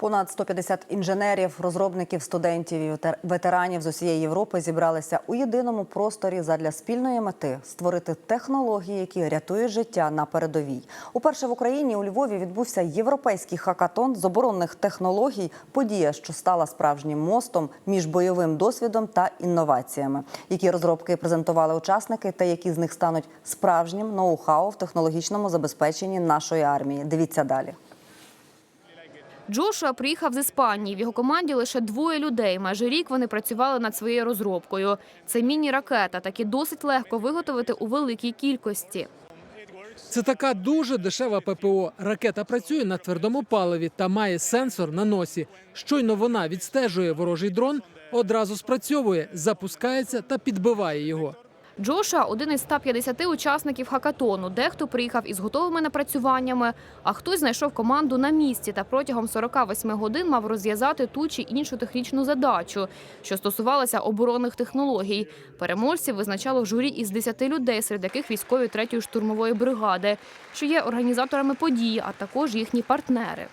Понад 150 інженерів, розробників, студентів і ветеранів з усієї Європи зібралися у єдиному просторі задля спільної мети створити технології, які рятують життя на передовій. Уперше в Україні у Львові відбувся європейський хакатон з оборонних технологій. Подія, що стала справжнім мостом між бойовим досвідом та інноваціями. Які розробки презентували учасники, та які з них стануть справжнім ноу-хау в технологічному забезпеченні нашої армії. Дивіться далі. Джошуа приїхав з Іспанії. В його команді лише двоє людей. Майже рік вони працювали над своєю розробкою. Це міні-ракета, такі досить легко виготовити у великій кількості. Це така дуже дешева ППО. Ракета працює на твердому паливі та має сенсор на носі. Щойно вона відстежує ворожий дрон, одразу спрацьовує, запускається та підбиває його. Джошуа – один із 150 учасників хакатону. Дехто приїхав із готовими напрацюваннями, а хтось знайшов команду на місці та протягом 48 годин мав розв'язати ту чи іншу технічну задачу, що стосувалася оборонних технологій. Переможців визначало журі із 10 людей, серед яких військові 3-ї штурмової бригади, що є організаторами події, а також їхні партнери.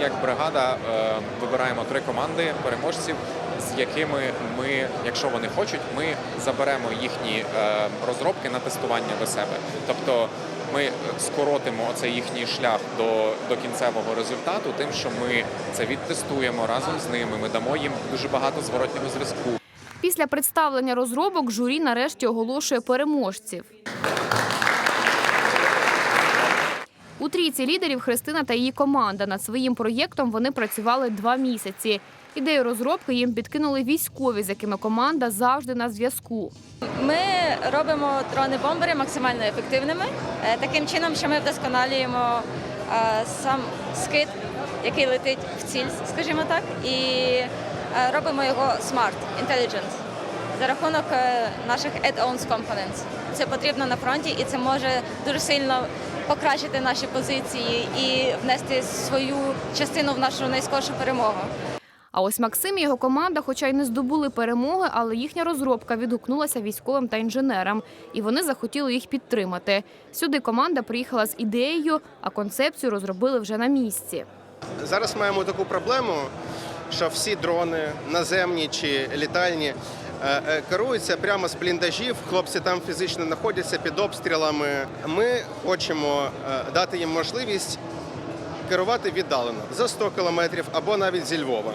Як бригада, е, вибираємо три команди переможців, з якими ми, якщо вони хочуть, ми заберемо їхні е, розробки на тестування до себе. Тобто ми скоротимо цей їхній шлях до, до кінцевого результату, тим, що ми це відтестуємо разом з ними. Ми дамо їм дуже багато зворотнього зв'язку. Після представлення розробок журі нарешті оголошує переможців. У трійці лідерів Христина та її команда. Над своїм проєктом вони працювали два місяці. Ідею розробки їм підкинули військові, з якими команда завжди на зв'язку. Ми робимо дрони-бомбери максимально ефективними, е, таким чином, що ми вдосконалюємо е, сам скид, який летить в ціль, скажімо так, і е, робимо його smart, intelligent за рахунок наших add-ons components. Це потрібно на фронті, і це може дуже сильно покращити наші позиції і внести свою частину в нашу найскоршу перемогу. А ось Максим і його команда, хоча й не здобули перемоги, але їхня розробка відгукнулася військовим та інженерам, і вони захотіли їх підтримати. Сюди команда приїхала з ідеєю, а концепцію розробили вже на місці. Зараз маємо таку проблему, що всі дрони, наземні чи літальні, керуються прямо з бліндажів. Хлопці там фізично знаходяться під обстрілами. Ми хочемо е, дати їм можливість керувати віддалено за 100 кілометрів або навіть зі Львова.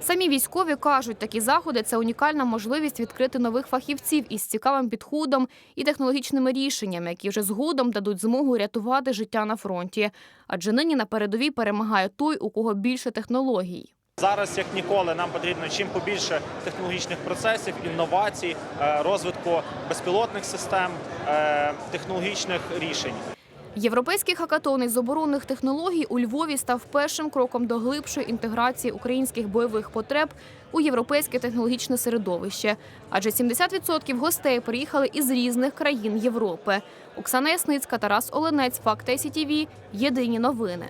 Самі військові кажуть, такі заходи це унікальна можливість відкрити нових фахівців із цікавим підходом і технологічними рішеннями, які вже згодом дадуть змогу рятувати життя на фронті. Адже нині на передовій перемагає той, у кого більше технологій. Зараз як ніколи нам потрібно чим побільше технологічних процесів, інновацій, е, розвитку безпілотних систем, е, технологічних рішень. Європейський хакатон із оборонних технологій у Львові став першим кроком до глибшої інтеграції українських бойових потреб у європейське технологічне середовище. Адже 70% гостей приїхали із різних країн Європи. Оксана Ясницька, Тарас Оленець, Факт СІТІВІ. Єдині новини.